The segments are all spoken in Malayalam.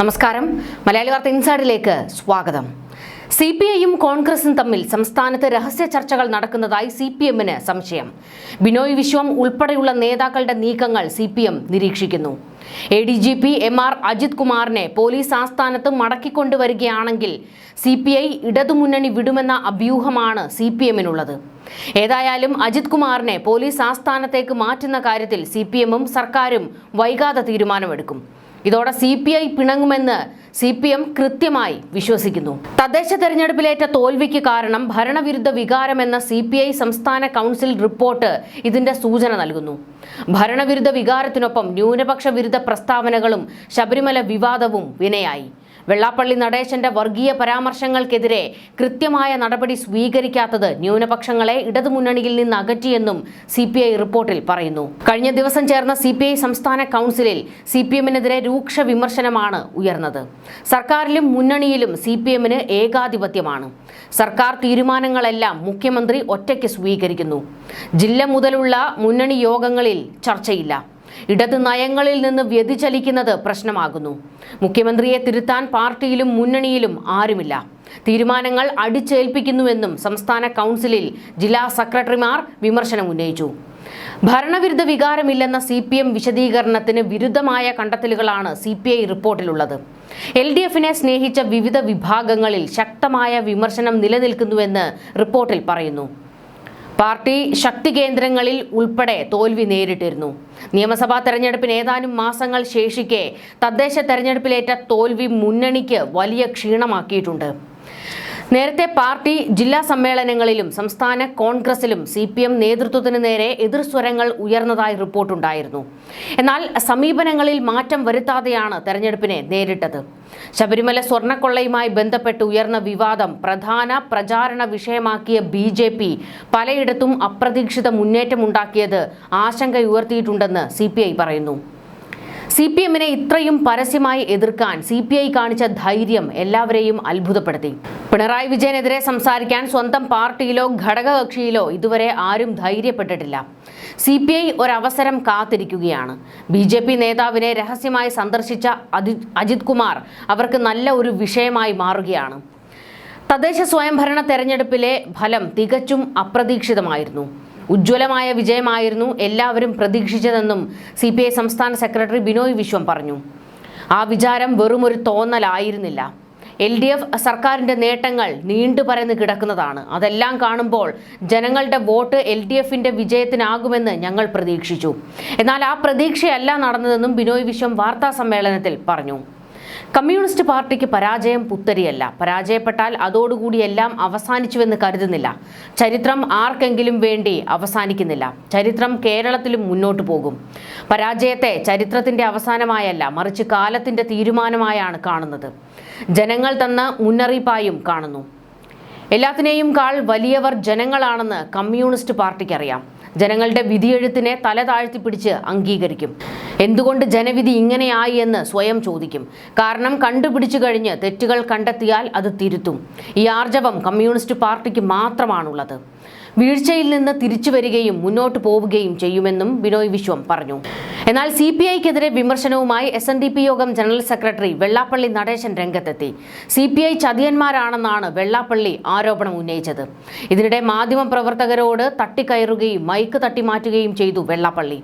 നമസ്കാരം. മലയാളി വാർത്ത ഇൻസൈഡിലേക്ക് സ്വാഗതം. സി പി ഐയും കോൺഗ്രസും തമ്മിൽ സംസ്ഥാനത്ത് രഹസ്യ ചർച്ചകൾ നടക്കുന്നതായി സി പി എമ്മിന് സംശയം. ബിനോയ് വിശ്വം ഉൾപ്പെടെയുള്ള നേതാക്കളുടെ നീക്കങ്ങൾ സി പി എം നിരീക്ഷിക്കുന്നു. A D G P M R Ajith കുമാറിനെ പോലീസ് ആസ്ഥാനത്ത് മടക്കിക്കൊണ്ടുവരികയാണെങ്കിൽ സി പി ഐ ഇടതുമുന്നണി വിടുമെന്ന അഭ്യൂഹമാണ് സി പി എമ്മിനുള്ളത് ഏതായാലും അജിത് കുമാറിനെ പോലീസ് ആസ്ഥാനത്തേക്ക് മാറ്റുന്ന കാര്യത്തിൽ സി പി എമ്മും സർക്കാരും വൈകാതെ തീരുമാനമെടുക്കും. ഇതോടെ സി പി ഐ പിണങ്ങുമെന്ന് സി പി എം കൃത്യമായി വിശ്വസിക്കുന്നു. തദ്ദേശ തെരഞ്ഞെടുപ്പിലേറ്റ തോൽവിക്ക് കാരണം ഭരണവിരുദ്ധ വികാരമെന്ന സി പി ഐ സംസ്ഥാന കൗൺസിൽ റിപ്പോർട്ട് ഇതിന്റെ സൂചന നൽകുന്നു. ഭരണവിരുദ്ധ വികാരത്തിനൊപ്പം ന്യൂനപക്ഷ വിരുദ്ധ പ്രസ്താവനകളും ശബരിമല വിവാദവും വിനയായി. വെള്ളാപ്പള്ളി നടേശന്റെ വർഗീയ പരാമർശങ്ങൾക്കെതിരെ കൃത്യമായ നടപടി സ്വീകരിക്കാത്തത് ന്യൂനപക്ഷങ്ങളെ ഇടതുമുന്നണിയിൽ നിന്ന് അകറ്റിയെന്നും സി പി ഐ റിപ്പോർട്ടിൽ പറയുന്നു. കഴിഞ്ഞ ദിവസം ചേർന്ന സി പി ഐ സംസ്ഥാന കൗൺസിലിൽ സി പി എമ്മിനെതിരെ രൂക്ഷ വിമർശനമാണ് ഉയർന്നത്. സർക്കാരിലും മുന്നണിയിലും സി പി എമ്മിന് ഏകാധിപത്യമാണ്. സർക്കാർ തീരുമാനങ്ങളെല്ലാം മുഖ്യമന്ത്രി ഒറ്റയ്ക്ക് സ്വീകരിക്കുന്നു. ജില്ല മുതലുള്ള മുന്നണി യോഗങ്ങളിൽ ചർച്ചയില്ല. ഇടത് നയങ്ങളിൽ നിന്ന് വ്യതിചലിക്കുന്നത് പ്രശ്നമാകുന്നു. മുഖ്യമന്ത്രിയെ തിരുത്താൻ പാർട്ടിയിലും മുന്നണിയിലും ആരുമില്ല. തീരുമാനങ്ങൾ അടിച്ചേൽപ്പിക്കുന്നുവെന്നും സംസ്ഥാന കൗൺസിലിൽ ജില്ലാ സെക്രട്ടറിമാർ വിമർശനം ഉന്നയിച്ചു ഭരണവിരുദ്ധ വികാരമില്ലെന്ന സി പി എം വിശദീകരണത്തിന് വിരുദ്ധമായ കണ്ടെത്തലുകളാണ് സി പി ഐ റിപ്പോർട്ടിലുള്ളത്. എൽ ഡി എഫിനെ സ്നേഹിച്ച വിവിധ വിഭാഗങ്ങളിൽ ശക്തമായ വിമർശനം നിലനിൽക്കുന്നുവെന്ന് റിപ്പോർട്ടിൽ പറയുന്നു. പാർട്ടി ശക്തി കേന്ദ്രങ്ങളിൽ ഉൾപ്പെടെ തോൽവി നേരിട്ടിരുന്നു. നിയമസഭാ തെരഞ്ഞെടുപ്പിന് ഏതാനും മാസങ്ങൾ ശേഷിക്കെ തദ്ദേശ തെരഞ്ഞെടുപ്പിലേറ്റ തോൽവി മുന്നണിക്ക് വലിയ ക്ഷീണമാക്കിയിട്ടുണ്ട്. നേരത്തെ പാർട്ടി ജില്ലാ സമ്മേളനങ്ങളിലും സംസ്ഥാന കോൺഗ്രസിലും സി പി എം നേതൃത്വത്തിന് നേരെ എതിർസ്വരങ്ങൾ ഉയർന്നതായി റിപ്പോർട്ടുണ്ടായിരുന്നു. എന്നാൽ സമീപനങ്ങളിൽ മാറ്റം വരുത്താതെയാണ് തെരഞ്ഞെടുപ്പിനെ നേരിട്ടത്. ശബരിമല സ്വർണക്കൊള്ളയുമായി ബന്ധപ്പെട്ട് ഉയർന്ന വിവാദം പ്രധാന പ്രചാരണ വിഷയമാക്കിയ ബി ജെ പി പലയിടത്തും അപ്രതീക്ഷിത മുന്നേറ്റമുണ്ടാക്കിയത് ആശങ്കയുയർത്തിയിട്ടുണ്ടെന്ന് സി പി ഐ പറയുന്നു. സി പി എമ്മിനെ ഇത്രയും പരസ്യമായി എതിർക്കാൻ സി പി ഐ കാണിച്ച ധൈര്യം എല്ലാവരെയും അത്ഭുതപ്പെടുത്തി. പിണറായി വിജയനെതിരെ സംസാരിക്കാൻ സ്വന്തം പാർട്ടിയിലോ ഘടകകക്ഷിയിലോ ഇതുവരെ ആരും ധൈര്യപ്പെട്ടിട്ടില്ല. സി പി ഐ ഒരവസരം കാത്തിരിക്കുകയാണ്. ബി ജെ പി നേതാവിനെ രഹസ്യമായി സന്ദർശിച്ച അജിത് കുമാർ അവർക്ക് നല്ല ഒരു വിഷയമായി മാറുകയാണ്. തദ്ദേശ സ്വയംഭരണ തെരഞ്ഞെടുപ്പിലെ ഫലം തികച്ചും അപ്രതീക്ഷിതമായിരുന്നു. ഉജ്ജ്വലമായ വിജയമായിരുന്നു എല്ലാവരും പ്രതീക്ഷിച്ചതെന്നും സി പി ഐ സംസ്ഥാന സെക്രട്ടറി ബിനോയ് വിശ്വം പറഞ്ഞു. ആ വിചാരം വെറുമൊരു തോന്നലായിരുന്നില്ല. എൽ ഡി എഫ് സർക്കാരിന്റെ നേട്ടങ്ങൾ നീണ്ടു പരന്ന് കിടക്കുന്നതാണ്. അതെല്ലാം കാണുമ്പോൾ ജനങ്ങളുടെ വോട്ട് എൽ ഡി എഫിന്റെ വിജയത്തിനാകുമെന്ന് ഞങ്ങൾ പ്രതീക്ഷിച്ചു. എന്നാൽ ആ പ്രതീക്ഷയല്ല നടന്നതെന്നും ബിനോയ് വിശ്വം വാർത്താ സമ്മേളനത്തിൽ പറഞ്ഞു. കമ്മ്യൂണിസ്റ്റ് പാർട്ടിക്ക് പരാജയം പുത്തരിയല്ല. പരാജയപ്പെട്ടാൽ അതോടുകൂടി എല്ലാം അവസാനിച്ചുവെന്ന് കരുതുന്നില്ല. ചരിത്രം ആർക്കെങ്കിലും വേണ്ടി അവസാനിക്കുന്നില്ല. ചരിത്രം കേരളത്തിലും മുന്നോട്ടു പോകും. പരാജയത്തെ ചരിത്രത്തിന്റെ അവസാനമായല്ല മറിച്ച് കാലത്തിന്റെ തീരുമാനമായാണ് കാണുന്നത്. ജനങ്ങൾ തന്ന മുന്നറിയിപ്പായും കാണുന്നു. എല്ലാത്തിനെയും കാൾ വലിയവർ ജനങ്ങളാണെന്ന് കമ്മ്യൂണിസ്റ്റ് പാർട്ടിക്കറിയാം. ജനങ്ങളുടെ വിധിയെഴുത്തിനെ തല താഴ്ത്തി പിടിച്ച് അംഗീകരിക്കും. എന്തുകൊണ്ട് ജനവിധി ഇങ്ങനെയായി എന്ന് സ്വയം ചോദിക്കും. കാരണം കണ്ടുപിടിച്ചു കഴിഞ്ഞ് തെറ്റുകൾ കണ്ടെത്തിയാൽ അത് തിരുത്തും. ഈ ആർജവം കമ്മ്യൂണിസ്റ്റ് പാർട്ടിക്ക് മാത്രമാണുള്ളത്. വീഴ്ചയിൽ നിന്ന് തിരിച്ചു വരികയും മുന്നോട്ട് പോവുകയും ചെയ്യുമെന്നും ബിനോയ് വിശ്വം പറഞ്ഞു. എന്നാൽ സി പി ഐക്കെതിരെ വിമർശനവുമായി എസ് എൻ ഡി പി യോഗം ജനറൽ സെക്രട്ടറി വെള്ളാപ്പള്ളി നടേശൻ രംഗത്തെത്തി. സി പി ഐ ചതിയന്മാരാണെന്നാണ് വെള്ളാപ്പള്ളി ആരോപണം ഉന്നയിച്ചത്. ഇതിനിടെ മാധ്യമപ്രവർത്തകരോട് തട്ടിക്കയറുകയും മൈക്ക് തട്ടിമാറ്റുകയും ചെയ്തു വെള്ളാപ്പള്ളി.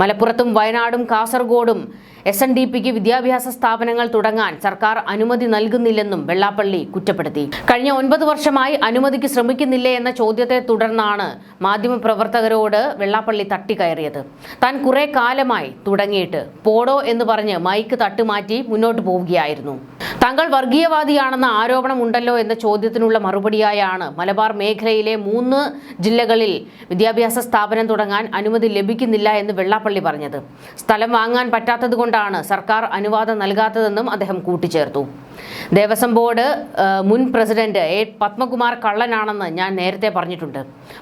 മലപ്പുറത്തും വയനാടും കാസർഗോഡും എസ് എൻ ഡി പിക്ക് വിദ്യാഭ്യാസ സ്ഥാപനങ്ങൾ തുടങ്ങാൻ സർക്കാർ അനുമതി നൽകുന്നില്ലെന്നും വെള്ളാപ്പള്ളി കുറ്റപ്പെടുത്തി. കഴിഞ്ഞ ഒൻപത് വർഷമായി അനുമതിക്ക് ശ്രമിക്കുന്നില്ലേ എന്ന ചോദ്യത്തെ തുടർന്നാണ് മാധ്യമപ്രവർത്തകരോട് വെള്ളാപ്പള്ളി തട്ടിക്കയറിയത്. താൻ കുറെ കാലമായി തുടങ്ങിയിട്ട് പോടോ എന്ന് പറഞ്ഞ് മൈക്ക് തട്ടുമാറ്റി മുന്നോട്ട് പോവുകയായിരുന്നു. താങ്കൾ വർഗീയവാദിയാണെന്ന ആരോപണം ഉണ്ടല്ലോ എന്ന ചോദ്യത്തിനുള്ള മറുപടിയായാണ് മലബാർ മേഖലയിലെ മൂന്ന് ജില്ലകളിൽ വിദ്യാഭ്യാസ സ്ഥാപനം തുടങ്ങാൻ അനുമതി ലഭിക്കുന്നില്ല എന്ന് വെള്ളാപ്പള്ളി പറഞ്ഞത്. സ്ഥലം വാങ്ങാൻ പറ്റാത്തതുകൊണ്ടാണ് സർക്കാർ അനുവാദം നൽകാത്തതെന്നും അദ്ദേഹം കൂട്ടിച്ചേർത്തു? ദേവസ്വം ബോർഡ് മുൻ പ്രസിഡന്റ് എ പത്മകുമാർ കള്ളനാണെന്ന് ഞാൻ നേരത്തെ പറഞ്ഞിട്ടുണ്ട്.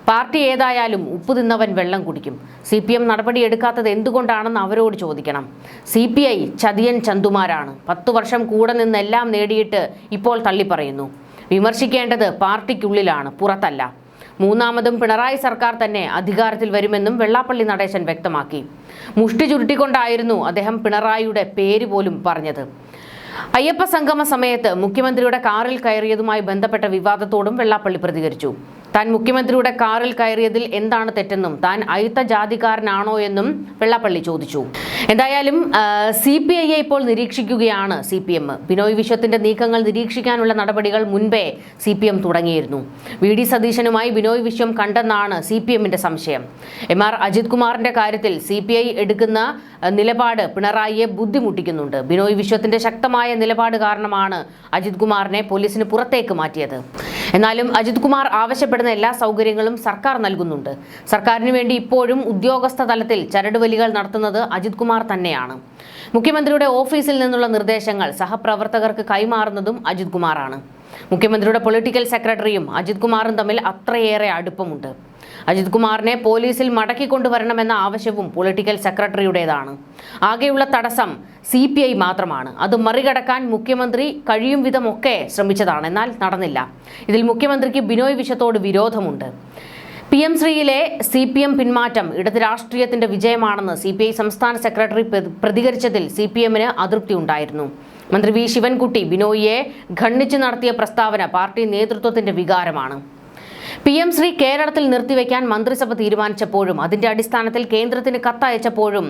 പാർട്ടി ഏതായാലും ഉപ്പ് തിന്നവൻ വെള്ളം കുടിക്കും. സി പി എം നടപടിയെടുക്കാത്തത് എന്തുകൊണ്ടാണെന്ന് അവരോട് ചോദിക്കണം. സി പി ഐ ചതിയൻ ചന്തുമാരാണ്. പത്തു വർഷം കൂടെ നിന്നെല്ലാം നേടിയിട്ട് ഇപ്പോൾ തള്ളിപ്പറയുന്നു. വിമർശിക്കേണ്ടത് പാർട്ടിക്കുള്ളിലാണ് പുറത്തല്ല. മൂന്നാമതും പിണറായി സർക്കാർ തന്നെ അധികാരത്തിൽ വരുമെന്നും വെള്ളാപ്പള്ളി നടേശൻ വ്യക്തമാക്കി. മുഷ്ടി ചുരുട്ടിക്കൊണ്ടായിരുന്നു അദ്ദേഹം പിണറായിയുടെ പേര് പോലും പറഞ്ഞത്. അയ്യപ്പ സംഗമ സമയത്ത് മുഖ്യമന്ത്രിയുടെ കാറിൽ കയറിയതുമായി ബന്ധപ്പെട്ട വിവാദത്തോടും വെള്ളാപ്പള്ളി പ്രതികരിച്ചു. താൻ മുഖ്യമന്ത്രിയുടെ കാറിൽ കയറിയതിൽ എന്താണ് തെറ്റെന്നും താൻ അയുത്ത ജാതിക്കാരനാണോ എന്നും വെള്ളാപ്പള്ളി ചോദിച്ചു. എന്തായാലും സി പി ഐയെ ഇപ്പോൾ നിരീക്ഷിക്കുകയാണ് സി പി എം. ബിനോയ് വിശ്വത്തിന്റെ നീക്കങ്ങൾ നിരീക്ഷിക്കാനുള്ള നടപടികൾ മുൻപേ സി പി എം തുടങ്ങിയിരുന്നു. വി ഡി സതീശനുമായി ബിനോയ് വിശ്വം കണ്ടെന്നാണ് സി പി എമ്മിന്റെ സംശയം. എം ആർ അജിത് കുമാറിന്റെ കാര്യത്തിൽ സി പി ഐ എടുക്കുന്ന നിലപാട് പിണറായിയെ ബുദ്ധിമുട്ടിക്കുന്നുണ്ട്. ബിനോയ് വിശ്വത്തിന്റെ ശക്തമായ നിലപാട് കാരണമാണ് അജിത് കുമാറിനെ പോലീസിന് പുറത്തേക്ക് മാറ്റിയത്. എന്നാലും അജിത് കുമാർ ആവശ്യപ്പെടുന്ന എല്ലാ സൗകര്യങ്ങളും സർക്കാർ നൽകുന്നുണ്ട്. സർക്കാരിന് വേണ്ടി ഇപ്പോഴും ഉദ്യോഗസ്ഥ തലത്തിൽ ചരടുവലികൾ നടത്തുന്നത് അജിത് കുമാർ തന്നെയാണ്. മുഖ്യമന്ത്രിയുടെ ഓഫീസിൽ നിന്നുള്ള നിർദ്ദേശങ്ങൾ സഹപ്രവർത്തകർക്ക് കൈമാറുന്നതും അജിത് കുമാറാണ്. മുഖ്യമന്ത്രിയുടെ പൊളിറ്റിക്കൽ സെക്രട്ടറിയും അജിത് കുമാറും തമ്മിൽ അത്രയേറെ അടുപ്പമുണ്ട്. അജിത് കുമാറിനെ പോലീസിൽ മടക്കിക്കൊണ്ടുവരണമെന്ന ആവശ്യവും പൊളിറ്റിക്കൽ സെക്രട്ടറിയുടേതാണ്. ആകെയുള്ള തടസ്സം സി പി ഐ മാത്രമാണ്. അത് മറികടക്കാൻ മുഖ്യമന്ത്രി കഴിയും വിധമൊക്കെ ശ്രമിച്ചതാണ്. എന്നാൽ നടന്നില്ല. ഇതിൽ മുഖ്യമന്ത്രിക്ക് ബിനോയ് വിശ്വത്തോട് വിരോധമുണ്ട്. പി എം ശ്രീയിലെ സി പി എം പിന്മാറ്റം ഇടത് രാഷ്ട്രീയത്തിന്റെ വിജയമാണെന്ന് സി പി ഐ സംസ്ഥാന സെക്രട്ടറി പ്രതികരിച്ചതിൽ സി പി എമ്മിന് അതൃപ്തി ഉണ്ടായിരുന്നു. മന്ത്രി വി ശിവൻകുട്ടി ബിനോയിയെ ഖണ്ഡിച്ച് നടത്തിയ പ്രസ്താവന പാർട്ടി നേതൃത്വത്തിന്റെ വികാരമാണ്. പി എം ശ്രീ കേരളത്തിൽ നിർത്തിവെക്കാൻ മന്ത്രിസഭ തീരുമാനിച്ചപ്പോഴും അതിന്റെ അടിസ്ഥാനത്തിൽ കേന്ദ്രത്തിന് കത്തയച്ചപ്പോഴും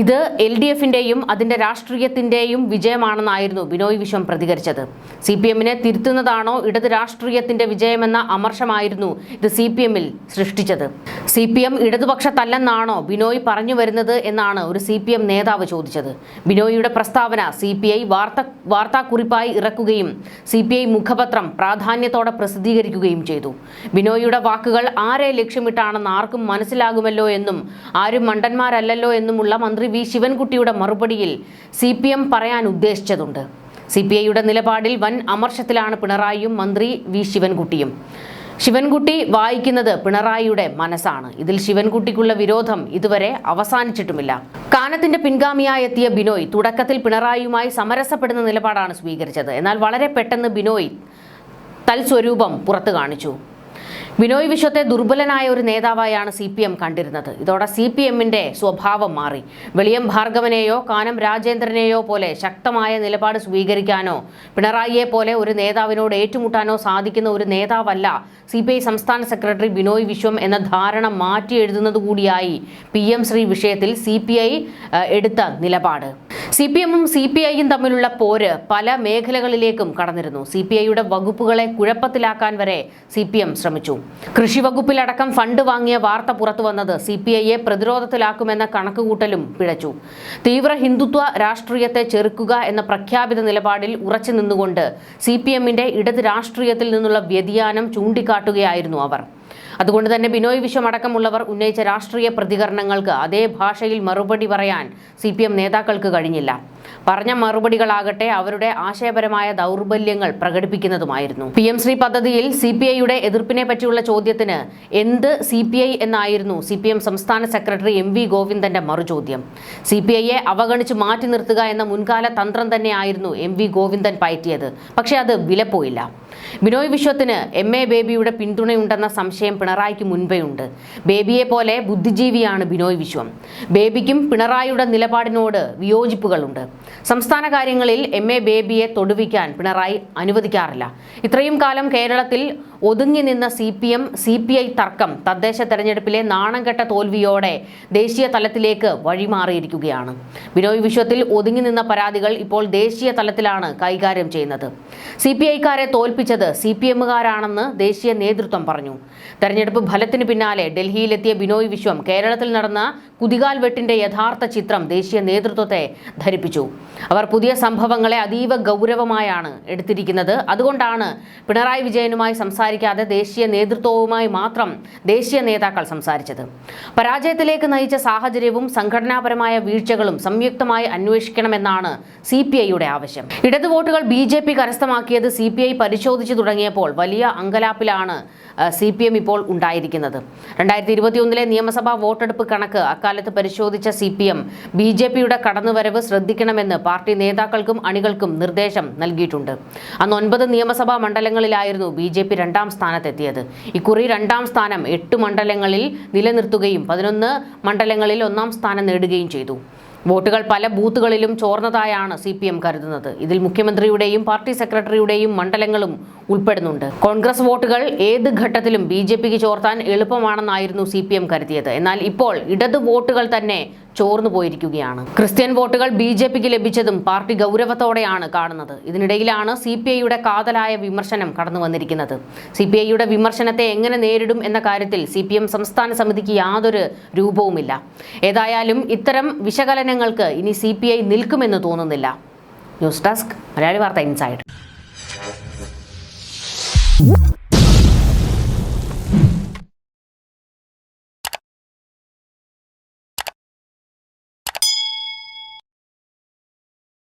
ഇത് എൽ ഡി എഫിന്റെയും അതിന്റെ രാഷ്ട്രീയത്തിന്റെയും വിജയമാണെന്നായിരുന്നു ബിനോയ് വിശ്വം പ്രതികരിച്ചത്. സി പി എമ്മിനെ തിരുത്തുന്നതാണോ ഇടത് രാഷ്ട്രീയത്തിന്റെ വിജയമെന്ന അമർഷമായിരുന്നു ഇത് സി പി എമ്മിൽ സൃഷ്ടിച്ചത്. സി പി എം ഇടതുപക്ഷത്തല്ലെന്നാണോ ബിനോയ് പറഞ്ഞു വരുന്നത് എന്നാണ് ഒരു സി പി എം നേതാവ് ചോദിച്ചത്. ബിനോയിയുടെ പ്രസ്താവന സി പി ഐ വാർത്ത വാർത്താക്കുറിപ്പായി ഇറക്കുകയും സി പി ഐ മുഖപത്രം പ്രാധാന്യത്തോടെ പ്രസിദ്ധീകരിക്കുകയും ചെയ്തു. ബിനോയിയുടെ വാക്കുകൾ ആരെ ലക്ഷ്യമിട്ടാണെന്ന് ആർക്കും മനസ്സിലാകുമല്ലോ എന്നും ആരും മണ്ടന്മാരല്ലല്ലോ എന്നുമുള്ള മന്ത്രി വി ശിവൻകുട്ടിയുടെ മറുപടിയിൽ സി പി എം പറയാൻ ഉദ്ദേശിച്ചതുണ്ട്. സി പി ഐയുടെ നിലപാടിൽ വൻ അമർഷത്തിലാണ് പിണറായിയും മന്ത്രി വി ശിവൻകുട്ടിയും. ശിവൻകുട്ടി വായിക്കുന്നത് പിണറായിയുടെ മനസ്സാണ്. ഇതിൽ ശിവൻകുട്ടിക്കുള്ള വിരോധം ഇതുവരെ അവസാനിച്ചിട്ടുമില്ല. കാനത്തിന്റെ പിൻഗാമിയായി എത്തിയ ബിനോയ് തുടക്കത്തിൽ പിണറായിയുമായി സമരസപ്പെടുന്ന നിലപാടാണ് സ്വീകരിച്ചത്. എന്നാൽ വളരെ പെട്ടെന്ന് ബിനോയ് തൽസ്വരൂപം പുറത്തു കാണിച്ചു. ബിനോയ് വിശ്വത്തെ ദുർബലനായ ഒരു നേതാവായാണ് സി പി എം കണ്ടിരുന്നത്. ഇതോടെ സി പി എമ്മിന്റെ സ്വഭാവം മാറി. വെളിയം ഭാർഗവനെയോ കാനം രാജേന്ദ്രനെയോ പോലെ ശക്തമായ നിലപാട് സ്വീകരിക്കാനോ പിണറായിയെ പോലെ ഒരു നേതാവിനോട് ഏറ്റുമുട്ടാനോ സാധിക്കുന്ന ഒരു നേതാവല്ല സി സംസ്ഥാന സെക്രട്ടറി ബിനോയ് വിശ്വം എന്ന ധാരണ മാറ്റി എഴുതുന്നത് കൂടിയായി പി എം ശ്രീ വിഷയത്തിൽ സി എടുത്ത നിലപാട്. സി പി എമ്മും സി പി ഐയും തമ്മിലുള്ള പോര് പല മേഖലകളിലേക്കും കടന്നിരുന്നു. സി പി ഐയുടെ വകുപ്പുകളെ കുഴപ്പത്തിലാക്കാൻ വരെ സി പി എം ശ്രമിച്ചു. കൃഷി വകുപ്പിലടക്കം ഫണ്ട് വാങ്ങിയ വാർത്ത പുറത്തു വന്നത് സി പി ഐയെ പ്രതിരോധത്തിലാക്കുമെന്ന കണക്കുകൂട്ടലും പിഴച്ചു. തീവ്ര ഹിന്ദുത്വ രാഷ്ട്രീയത്തെ ചെറുക്കുക എന്ന പ്രഖ്യാപിത നിലപാടിൽ ഉറച്ചു നിന്നുകൊണ്ട് സി പി എമ്മിന്റെ ഇടത് രാഷ്ട്രീയത്തിൽ നിന്നുള്ള വ്യതിയാനം ചൂണ്ടിക്കാട്ടുകയായിരുന്നു അവർ. അതുകൊണ്ട് തന്നെ ബിനോയ് വിശ്വം അടക്കമുള്ളവർ ഉന്നയിച്ച രാഷ്ട്രീയ പ്രതികരണങ്ങൾക്ക് അതേ ഭാഷയിൽ മറുപടി പറയാൻ സി പി എം നേതാക്കൾക്ക് കഴിഞ്ഞില്ല. പറഞ്ഞ മറുപടികളാകട്ടെ അവരുടെ ആശയപരമായ ദൗർബല്യങ്ങൾ പ്രകടിപ്പിക്കുന്നതുമായിരുന്നു. പി എം ശ്രീ പദ്ധതിയിൽ സി പി ഐയുടെ എതിർപ്പിനെ പറ്റിയുള്ള ചോദ്യത്തിന് എന്ത് സി പി ഐ എന്നായിരുന്നു സി പി എം സംസ്ഥാന സെക്രട്ടറി എം വി ഗോവിന്ദന്റെ മറുചോദ്യം. സി പി ഐയെ അവഗണിച്ച് മാറ്റി നിർത്തുക എന്ന മുൻകാല തന്ത്രം തന്നെയായിരുന്നു എം വി ഗോവിന്ദൻ പയറ്റിയത്. പക്ഷേ അത് വിലപ്പോയില്ല. ബിനോയ് വിശ്വത്തിന് എം എ ബേബിയുടെ പിന്തുണയുണ്ടെന്ന സംശയം പിണറായിക്ക് മുൻപേ ഉണ്ട് ബേബിയെ പോലെ ബുദ്ധിജീവിയാണ് ബിനോയ് വിശ്വം. ബേബിക്കും പിണറായിയുടെ നിലപാടിനോട് വിയോജിപ്പുകളുണ്ട്. സംസ്ഥാന കാര്യങ്ങളിൽ എം എ ബേബിയെ തൊടുവിക്കാൻ പിണറായി അനുവദിക്കാറില്ല. ഇത്രയും കാലം കേരളത്തിൽ ഒതുങ്ങി നിന്ന C P M C P I തർക്കം തദ്ദേശ തെരഞ്ഞെടുപ്പിലെ നാണംകെട്ട തോൽവിയോടെ ദേശീയ തലത്തിലേക്ക് വഴിമാറിയിരിക്കുകയാണ്. ബിനോയ് വിശ്വത്തിൽ ഒതുങ്ങി നിന്ന പരാതികൾ ഇപ്പോൾ ദേശീയ തലത്തിലാണ് കൈകാര്യം ചെയ്യുന്നത്. സി പി ഐക്കാരെ തോൽപ്പിച്ചത് സി പി എമ്മുകാരാണെന്ന് ദേശീയ നേതൃത്വം പറഞ്ഞു. തെരഞ്ഞെടുപ്പ് ഫലത്തിന് പിന്നാലെ ഡൽഹിയിലെത്തിയ ബിനോയ് വിശ്വം കേരളത്തിൽ നടന്ന കുതികാൽ വെട്ടിന്റെ യഥാർത്ഥ ചിത്രം ദേശീയ നേതൃത്വത്തെ ധരിപ്പിച്ചു. അവർ പുതിയ സംഭവങ്ങളെ അതീവ ഗൗരവമായാണ് എടുത്തിരിക്കുന്നത്. അതുകൊണ്ടാണ് പിണറായി വിജയനുമായി സംസാരിക്കാതെ ദേശീയ നേതൃത്വവുമായി മാത്രം ദേശീയ നേതാക്കൾ സംസാരിച്ചത്. പരാജയത്തിലേക്ക് നയിച്ച സാഹചര്യവും സംഘടനാപരമായ വീഴ്ചകളും സംയുക്തമായി അന്വേഷിക്കണമെന്നാണ് സി പി ഐയുടെ ആവശ്യം. ഇടതുവോട്ടുകൾ ബി ജെ പി കരസ്ഥമാക്കിയത് സി പി ഐ പരിശോധിച്ചു തുടങ്ങിയപ്പോൾ വലിയ അങ്കലാപ്പിലാണ് സി പി എം ഇപ്പോൾ ഉണ്ടായിരിക്കുന്നത്. രണ്ടായിരത്തി ഇരുപത്തിയൊന്നിലെ നിയമസഭാ വോട്ടെടുപ്പ് കണക്ക് അക്കാലത്ത് പരിശോധിച്ച C P M B J പിയുടെ കടന്നുവരവ് ശ്രദ്ധിക്കണമെന്ന് പാർട്ടി നേതാക്കൾക്കും അണികൾക്കും നിർദ്ദേശം നൽകിയിട്ടുണ്ട്. അന്ന് ഒൻപത് നിയമസഭാ മണ്ഡലങ്ങളിലായിരുന്നു ബി ജെ പി രണ്ടാം സ്ഥാനത്തെത്തിയത്. ഇക്കുറി രണ്ടാം സ്ഥാനം എട്ട് മണ്ഡലങ്ങളിൽ നിലനിർത്തുകയും പതിനൊന്ന് മണ്ഡലങ്ങളിൽ ഒന്നാം സ്ഥാനം നേടുകയും ചെയ്തു. വോട്ടുകൾ പല ബൂത്തുകളിലും ചോർന്നതായാണ് സി പി എം കരുതുന്നത്. ഇതിൽ മുഖ്യമന്ത്രിയുടെയും പാർട്ടി സെക്രട്ടറിയുടെയും മണ്ഡലങ്ങളും ഉൾപ്പെടുന്നുണ്ട്. കോൺഗ്രസ് വോട്ടുകൾ ഏത് ഘട്ടത്തിലും ബി ചോർത്താൻ എളുപ്പമാണെന്നായിരുന്നു സി കരുതിയത്. എന്നാൽ ഇപ്പോൾ ഇടത് വോട്ടുകൾ തന്നെ ചോർന്നു പോയിരിക്കുകയാണ്. ക്രിസ്ത്യൻ വോട്ടുകൾ ബി ജെ പിക്ക് ലഭിച്ചതും പാർട്ടി ഗൗരവത്തോടെയാണ് കാണുന്നത്. ഇതിനിടയിലാണ് സി പി ഐയുടെ കാതലായ വിമർശനം കടന്നു വന്നിരിക്കുന്നത് സി പി ഐയുടെ വിമർശനത്തെ എങ്ങനെ നേരിടും എന്ന കാര്യത്തിൽ സി പി എം സംസ്ഥാന സമിതിക്ക് യാതൊരു രൂപവുമില്ല. ഏതായാലും ഇത്തരം വിശകലനങ്ങൾക്ക് ഇനി സി പി ഐ നിൽക്കുമെന്ന് തോന്നുന്നില്ല. ന്യൂസ് ഡെസ്ക് മലയാളി വാർത്ത ഇൻസൈഡ്.